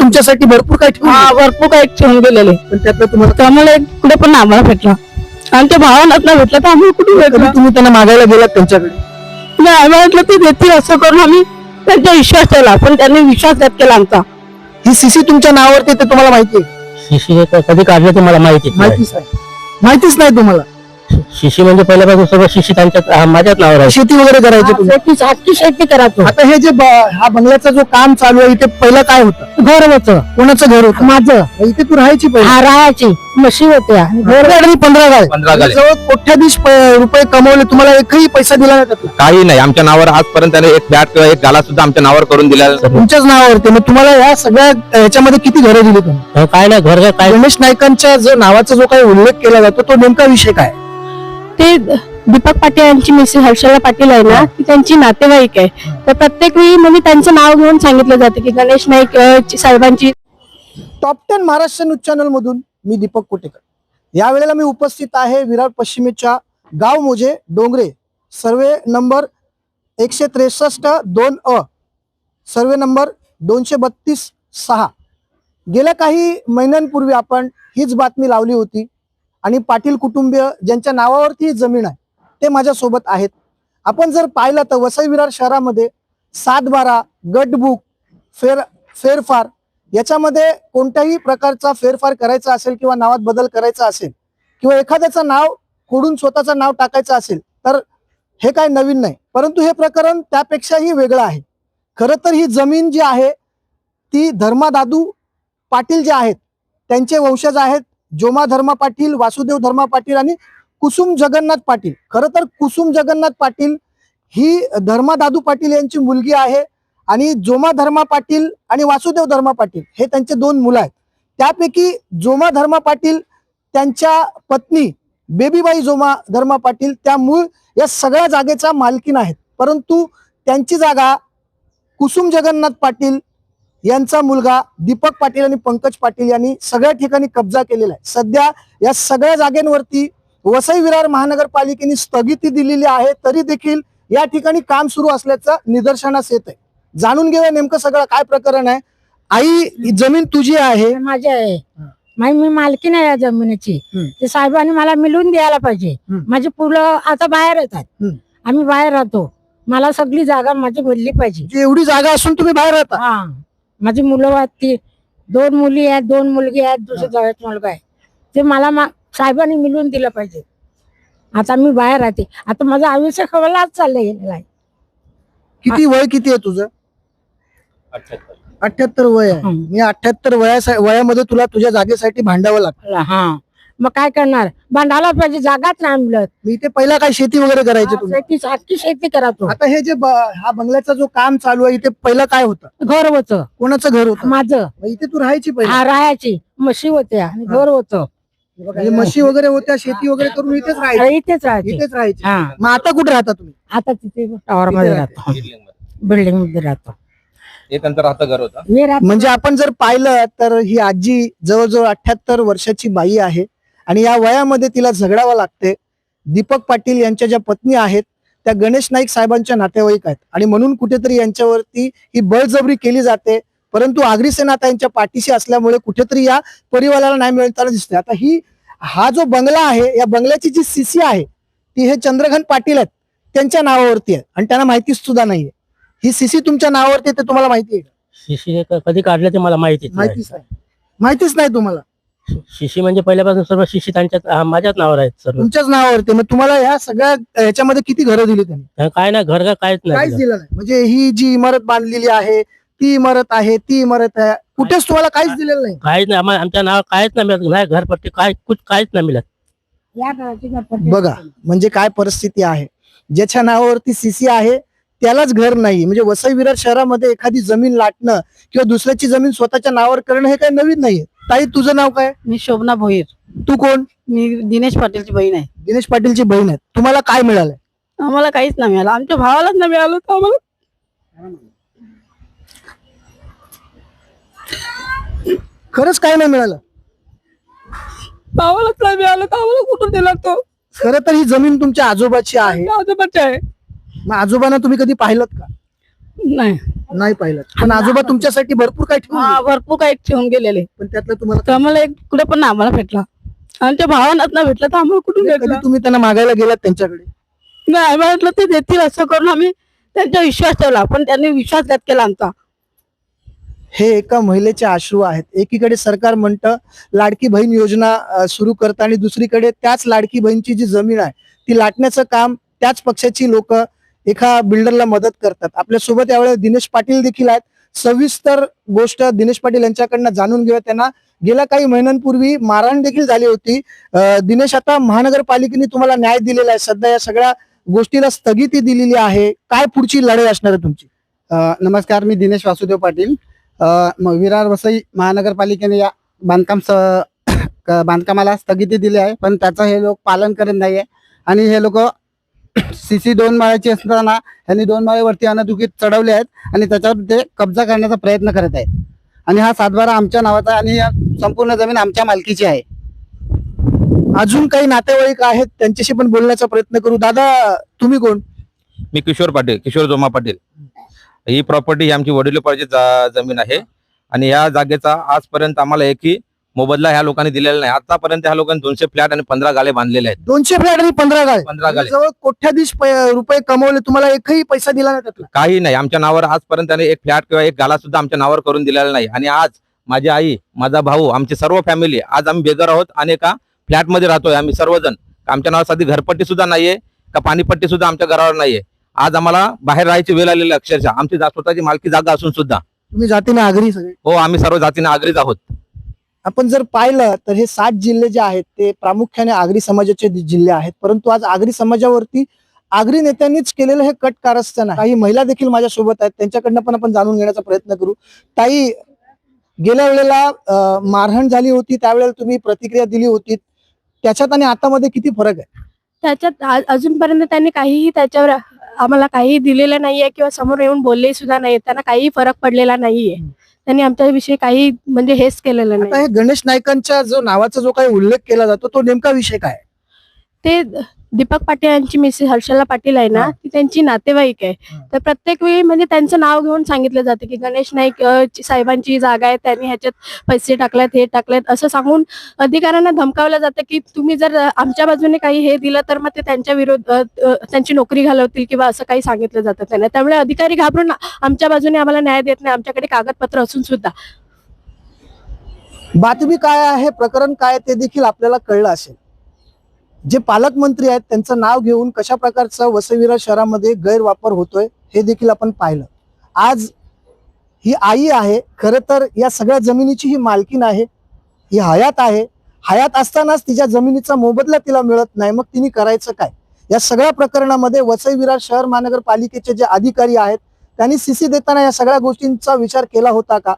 तुमच्यासाठी भरपूर काही ठेवून हा भरपूर काही ठेवून गेलेले. गेले. पण त्यातलं तुम्हाला त्यामुळे कुठे पण आम्हाला भेटला. आमच्या भावालाच नाही भेटलं तर आम्ही कुठे भेटलो तुम्ही त्यांना मागायला गेलात त्यांच्याकडे? नाही आम्ही म्हटलं ते देतील असं करून आम्ही त्यांचा विश्वास ठेवला पण त्यांनी विश्वासघात केला आमचा. ही सीसी तुमच्या नावावरती ते तुम्हाला माहिती आहे. शिशी कधी काढलं ते मला माहिती माहितीच नाही. माहितीच नाही तुम्हाला. शिशी म्हणजे पहिल्यापासून सगळं शिशी त्यांच्या हा, माझ्याच नावावर आहे. शेती वगैरे करायची तुम्ही? शेती शेती करायचो. आता हे जे ब- हा बंगल्याचा जो काम चालू आहे इथे पहिलं काय होतं? घर होतं. कोणाचं घर होतं? माझं. इथे तू राहायची पहिले. हा राहायची. म्हशी होत्या. घर आणि पंधरा गाय पंधरा गाले जवळ प- रुपये कमवले तुम्हाला एकही पैसा दिला नाही त्यातला? काही नाही आमच्या नावावर आजपर्यंत त्याने एक बॅट किंवा एक गाला सुद्धा आमच्या नावावर करून दिला तुमच्याच नावावरती. मग तुम्हाला या सगळ्या ह्याच्यामध्ये किती घरं दिली तुम्ही? हा, काय नाही घर काय गणेश नाईकांच्या जो नावाचा जो काही उल्लेख केला जातो तो नेमका विषय काय? ते दीपक पाटील यांची मिसेस हर्षला पाटील आहे ना ती त्यांची नातेवाईक आहे. तर प्रत्येक वेळी म्हणजे त्यांचं नाव घेऊन सांगितलं जातं की गणेश नाईक अं, ची- साहेबांची top ten Maharashtra news channel मधून मी दीपक कोटेकर. या वेळेला मी उपस्थित आहे विरार पश्चिमेच्या गाव मोजे डोंगरे. सर्वे नंबर एकशे त्रेसष्ट दोन अ. सर्वे नंबर दोनशे बत्तीस सहा. गेल्या काही महिन्यांपूर्वी आपण हीच बातमी लावली होती. आणि पाटील कुटुंबीय ज्यांच्या नावावरती जमीन आहे ते माझ्यासोबत आहेत. आपण जर पाहिलं तर वसई विरार शहरामध्ये सात बारा गटबुक फेर फेरफार याच्यामध्ये कोणत्याही प्रकारचा फेरफार करायचा असेल किंवा नावात बदल करायचा असेल किंवा एखाद्याचं नाव खोडून स्वतःचं नाव टाकायचं असेल तर हे काय नवीन नाही. परंतु हे प्रकरण त्यापेक्षाही वेगळं आहे. खरं तर ही जमीन जी आहे ती धर्मादादू पाटील जे आहेत त्यांचे वंशज आहेत जोमा धर्मा पाटील वासुदेव धर्मा पाटील आणि कुसुम जगन्नाथ पाटील. खरं तर कुसुम जगन्नाथ पाटील ही धर्मादादू पाटील यांची मुलगी आहे आणि जोमा धर्मा पाटील आणि वासुदेव धर्मा पाटील हे त्यांचे दोन मुलं आहेत. त्यापैकी जोमा धर्मा पाटील त्यांच्या पत्नी बेबीबाई जोमा धर्मा पाटील त्या मूळ या सगळ्या जागेचा मालकीन आहेत. परंतु त्यांची जागा कुसुम जगन्नाथ पाटील यांचा मुलगा दीपक पाटील आणि पंकज पाटील यांनी सगळ्या ठिकाणी कब्जा केलेला आहे. सध्या या सगळ्या जागेंवरती वसई विरार महानगरपालिकेने स्थगिती दिलेली आहे तरी देखील या ठिकाणी काम सुरू असल्याचं निदर्शनास येत आहे जाणून घेऊया नेमकं सगळं काय प्रकरण आहे. आई जमीन तुझी आहे. माझी आहे. मी मालकीण आहे या जमिनीची. ते साहेबांनी मला मिळून द्यायला पाहिजे. माझी पुलं आता बाहेर येतात. आम्ही बाहेर राहतो. मला सगळी जागा माझी मिळली पाहिजे. एवढी जागा असून तुम्ही बाहेर राहता? माझी मुलं आहेत ती दोन मुली आहेत दोन मुलगी आहेत दुसरे जवळच मुलगा आहे. ते मला मा- साहेबांनी मिळून दिलं पाहिजे. आता मी बाहेर राहते. आता माझं आयुष्य खवलाच चाललं गेलेलं आहे. किती वय किती आहे तुझं? अठ्याहत्तर वय आहे. मी अठ्याहत्तर वया वयामध्ये तुला तुझ्या जागेसाठी भांडावं लागतं. हा. मग काय करणार? भांडायला पाहिजे जागाच नाही मिळत मी इथे पहिला काय शेती वगैरे करायची तुम्ही? शेती सारखी शेती करतो आता हे जे ब- हा बंगल्याचा जो काम चालू आहे इथे पहिलं काय होतं? घर होतं. कोणाचं घर होतं? माझं. मग इथे तू राहायची पहिले. हा राहायची. म्हशी होत्या आणि घर होतं. म्हणजे म्हशी वगैरे होत्या शेती वगैरे करून इथेच राहायची. इथेच राहायची. इथेच राहायची. हा. मग आता कुठे राहता तुम्ही? आता तिथे टॉवर मध्ये राहतो. बिल्डिंग मध्ये राहतो. हे त्यांचं राहतं घर होतं. मी राहतो म्हणजे आपण जर पाहिलं तर ही आजी जवळजवळ अठ्याहत्तर वर्षाची बाई आहे. आणि या वयामध्ये तिला झगडावं लागते. दीपक पाटील यांच्या ज्या पत्नी आहेत त्या गणेश नाईक साहेबांच्या नातेवाईक आहेत. आणि म्हणून कुठेतरी यांच्यावरती ही बळजबरी केली जाते. परंतु आगरी सेना आता यांच्या पाठीशी असल्यामुळे कुठेतरी या परिवाराला नाही मिळताना दिसते आता ही हा जो बंगला आहे या बंगल्याची जी सीसी आहे ती हे चंद्रघन पाटील आहेत. त्यांच्या नावावरती आहे. आणि त्यांना माहितीच सुद्धा नाहीये. ही सीसी तुमच्या नावावरती आहे ते तुम्हाला माहिती आहे? शिशी कधी काढलं ते मला माहिती माहितीच नाही. माहितीच नाही तुम्हाला. शिशी म्हणजे पहिल्यापासून सर्व शिशी त्यांच्या हा, माझ्याच नावावर आहेत सर्व. तुमच्याच नावावरती मग तुम्हाला ह्या सगळ्या ह्याच्यामध्ये किती घरं दिली त्यांनी? काय नाही घर काय काहीच काहीच नाही दिलं नाही. म्हणजे ही जी इमारत बांधलेली आहे ती इमारत आहे ती इमारत आहे. कुठेच तुम्हाला काहीच दिलेलं नाही. काहीच नाही. आमच्या नाव काहीच नाही मिळत. नाही घरपट्टी काय कुछ काहीच नाही मिळत. या बघा म्हणजे काय परिस्थिती आहे. ज्याच्या नावावरती सीसी आहे त्यालाच घर नाही. म्हणजे वसई विरार शहरामध्ये एखादी जमीन लाटणं किंवा दुसऱ्याची जमीन स्वतःच्या नावावर करणं हे काही नवीन नाहीये. ताई तुझं नाव काय? मी शोभना भोईर. तू कोण? मी दिनेश पाटीलची बहीण आहे. दिनेश पाटीलची बहीण आहे. तुम्हाला काय मिळालंय? आम्हाला काहीच नाही मिळालं. आमच्या भावालाच नाही मिळालं तर आम्हाला खरंच काय नाही मिळालं? भावालाच नाही मिळालं तर आम्हाला कुठून दिला तो? खरं तर ही जमीन तुमच्या आजोबाची आहे. आजोबाचे आहे. मग आजोबांना तुम्ही कधी पाहिलं का? नाही. नाही पाहिलं. पण आजोबा तुमच्यासाठी भरपूर काही ठेवून हा गेले. भरपूर काही ठेवून गेलेले. पण त्यातलं तुम्हाला तर आम्हाला एक कुठे पण नाही आम्हाला भेटला. आणि त्या भावांनाच नाही भेटला तर आम्हाला कुठून कधी भेटला? तुम्ही त्यांना मागायला गेलात त्यांच्याकडे? नाही आम्हाला वाटलं ते देतील असं करून आम्ही त्यांचा विश्वास ठेवला. पण त्यांनी विश्वासघात केला आमचा. हे एका महिलेचे अश्रू आहेत. एकीकडे सरकार म्हणतं लाडकी बहीण योजना सुरू करतं आणि दुसरीकडे त्याच लाडकी बहीणची जी जमीन आहे ती लाटण्याचं काम त्याच पक्षाची लोक एका बिल्डरला मदत करतात. आपल्यासोबत यावेळेस दिनेश पाटील देखील आहेत. सविस्तर गोष्ट दिनेश पाटील यांच्याकडनं जाणून घेऊया. त्यांना गेल्या काही महिन्यांपूर्वी मारहाण देखील झाली होती. दिनेश आता महानगरपालिकेने तुम्हाला न्याय दिलेला आहे. सध्या या सगळ्या गोष्टीला स्थगिती दिलेली आहे. काय पुढची लढाई असणार आहे तुमची? नमस्कार. मी दिनेश वासुदेव पाटील. विरार वसई महानगरपालिकेने या बांधकाम स बांधकामाला स्थगिती दिली आहे. पण त्याचं हे लोक पालन करत नाहीये. आणि हे लोक सी सी दोन माळ्याची असताना यांनी दोन माळ्यावरती अनधिकृत चढवले आहेत आणि त्याच्यावर ते कब्जा करण्याचा प्रयत्न करत आहेत. आणि हा सातबारा आमच्या नावाचा आणि संपूर्ण जमीन आमच्या मालकीची आहे. अजून काही नातेवाईक आहेत त्यांच्याशी पण बोलण्याचा प्रयत्न करू. दादा तुम्ही कोण? मी किशोर पाटील किशोर जोमा पाटील. ही प्रॉपर्टी ही आमची वडिलोपार्जित जा- जमीन आहे. आणि या जागेचा आजपर्यंत आम्हाला एकही मोबदला ह्या लोकांनी दिलेला नाही. आतापर्यंत ह्या लोकांनी दोनशे फ्लॅट आणि पंधरा गाले बांधलेले आहेत. दोनशे फ्लॅट आणि पंधरा गाळे? पंधरा गाले जवळ कोट्याधीश पै- रुपये कमवले तुम्हाला एकही पैसा दिला नाही त्यातला? काही नाही. आमच्या नावावर आजपर्यंत त्याने एक फ्लॅट किंवा एक गाला सुद्धा आमच्या नावावर करून दिलेला नाही. आणि आज माझी आई माझा भाऊ आमची सर्व फॅमिली आज आम्ही बेजार आहोत आणि एका फ्लॅटमध्ये राहतोय आम्ही सर्वजण. आमच्या नावावर साधी घरपट्टी सुद्धा नाहीये का पाणीपट्टी सुद्धा आमच्या घरावर नाहीये. आज आम्हाला बाहेर राहायची वेळ आलेली आहे अक्षरशः. आमची जा- स्वतःची मालकी जागा असून सुद्धा. तुम्ही जातीने आगरी सगळे. हो आम्ही सर्व जातीने आग्रीच आहोत. आपण जर पाहिलं तर हे सात जिल्हे जे आहेत ते प्रामुख्याने आगरी समाजाचे जिल्हे आहेत. परंतु आज आगरी समाजावरती आगरी नेत्यांनीच केलेलं हे कट कारस्थान आहे. काही महिला देखील माझ्या सोबत आहेत. त्यांच्याकडनं पण आपण जाणून घेण्याचा प्रयत्न करू. ताई गेल्या वेळेला मारहाण झाली होती. त्यावेळेला तुम्ही प्रतिक्रिया दिली होती. त्याच्यात आणि आतामध्ये किती फरक आहे? त्याच्यात अजूनपर्यंत त्यांनी काहीही त्याच्यावर आम्हाला काही दिलेलं नाहीये किंवा समोर येऊन बोलले सुद्धा नाही त्यांना काही फरक पडलेला नाहीये. त्यांनी आमच्याविषयी काही म्हणजे हेच केलेलं आता नाही हे गणेश नाईकांच्या जो नावाचा जो काही उल्लेख केला जातो तो नेमका विषय काय? ते दीपक पाटील यांची मिसेस हर्षला पाटील आहे ना. ती त्यांची नातेवाईक आहे. तर प्रत्येक वेळी म्हणजे त्यांचं नाव घेऊन सांगितलं जातं की गणेश नाईक अ, ची- साहेबांची जागा आहे त्यांनी ह्याच्यात पैसे टाकलेत हे टाकलेत असं सांगून अधिकाऱ्यांना धमकावलं जातं की तुम्ही जर अ, आमच्या बाजूने काही हे दिलं तर मग ते त्यांच्या विरोध अ, अ, त्यांची नोकरी घालवतील किंवा असं काही सांगितलं जातं त्यांना त्यामुळे अधिकारी घाबरून आमच्या बाजूने आम्हाला न्याय देत नाही आमच्याकडे कागदपत्र असून सुद्धा बातमी काय आहे प्रकरण काय ते देखील आपल्याला कळलं असेल जे पालकमंत्री आहेत त्यांचं नाव घेऊन कशा प्रकारचा वसईविरा शहरामध्ये गैरवापर होतोय हे देखील आपण पाहिलं. आज ही आई आहे खरं तर या सगळ्या जमिनीची ही मालकीन आहे ही हयात आहे. हयात असतानाच तिच्या जमिनीचा मोबदला तिला मिळत नाही मग तिने करायचं काय? या सगळ्या प्रकरणामध्ये वसई विरार शहर महानगरपालिकेचे जे अधिकारी आहेत त्यांनी सीसी देताना या सगळ्या गोष्टींचा विचार केला होता का?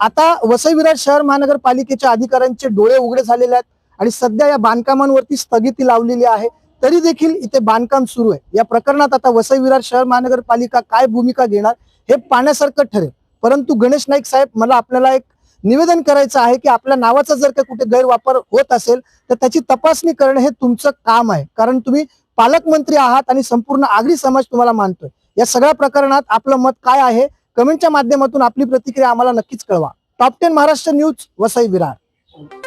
आता वसई विरार शहर महानगरपालिकेच्या अधिकाऱ्यांचे डोळे उघडे झालेले आहेत आणि सध्या या बांधकामांवरती स्थगिती लावलेली आहे. तरी देखील इथे बांधकाम सुरू आहे. या प्रकरणात आता वसई विरार शहर महानगरपालिका काय भूमिका घेणार हे पाहण्यासारखं ठरेल. परंतु गणेश नाईक साहेब मला आपल्याला एक निवेदन करायचं आहे की आपल्या नावाचा जर का कुठे गैरवापर होत असेल तर त्याची तपासणी करणं हे तुमचं काम आहे. कारण तुम्ही पालकमंत्री आहात आणि संपूर्ण आगरी समाज तुम्हाला मानतोय. या सगळ्या प्रकरणात आपलं मत काय आहे? कमेंटच्या माध्यमातून आपली प्रतिक्रिया आम्हाला नक्कीच कळवा. Top ten Maharashtra news Vasai Virar.